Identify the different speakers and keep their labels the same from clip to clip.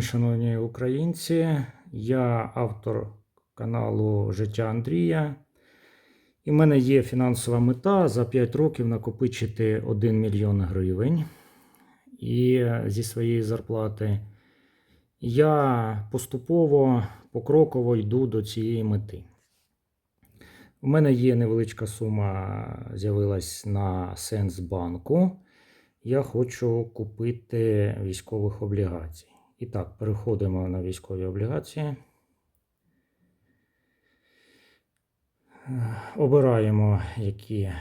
Speaker 1: Шановні українці, я автор каналу Життя Андрія. І в мене є фінансова мета за 5 років накопичити 1 мільйон гривень. І зі своєї зарплати я поступово, покроково йду до цієї мети. У мене є невеличка сума, з'явилась на Сенсбанку. Я хочу купити військових облігацій. І так, переходимо на військові облігації. Обираємо, які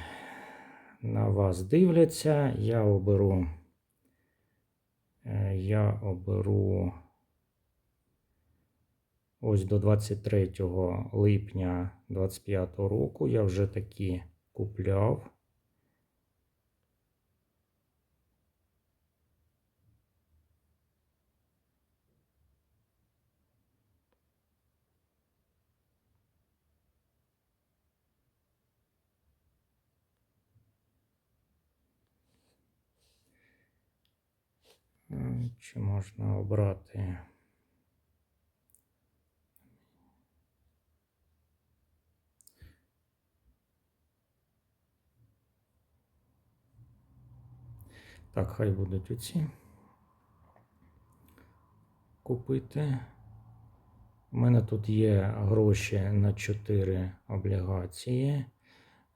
Speaker 1: на вас дивляться. Я оберу. Я оберу ось до 23 липня 2025 року. Я вже такі купляв. Чи можна обрати? Так, хай будуть оці. Купити. У мене тут є гроші на 4 облігації.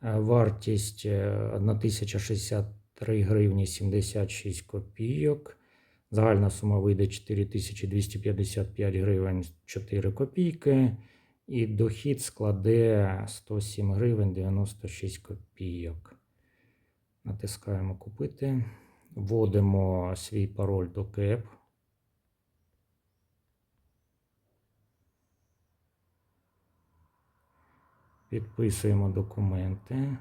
Speaker 1: Е, Вартість е, 1063 гривні 76 копійок. Загальна сума вийде 4255 гривень 4 копійки. І дохід складе 107 гривень 96 копійок. Натискаємо купити. Вводимо свій пароль до КЕП. Підписуємо документи.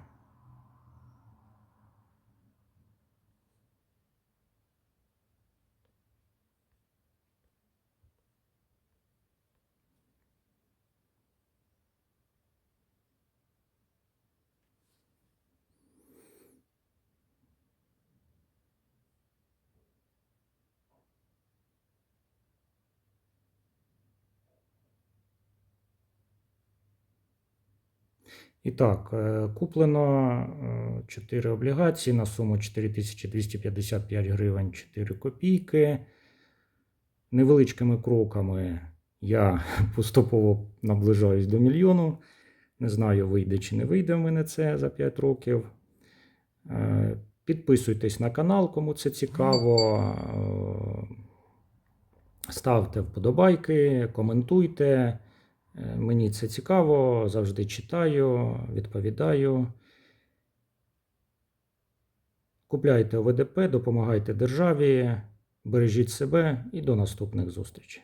Speaker 1: І так, е, куплено 4 облігації на суму 4255 гривень 4 копійки. Невеличкими кроками я поступово наближаюсь до мільйону. Не знаю, вийде чи не вийде в мене це за 5 років. Е, Підписуйтесь на канал, кому це цікаво. Е, Ставте вподобайки, коментуйте. Е, Мені це цікаво, завжди читаю, відповідаю. Купляйте ОВДП, допомагайте державі, бережіть себе і до наступних зустрічей.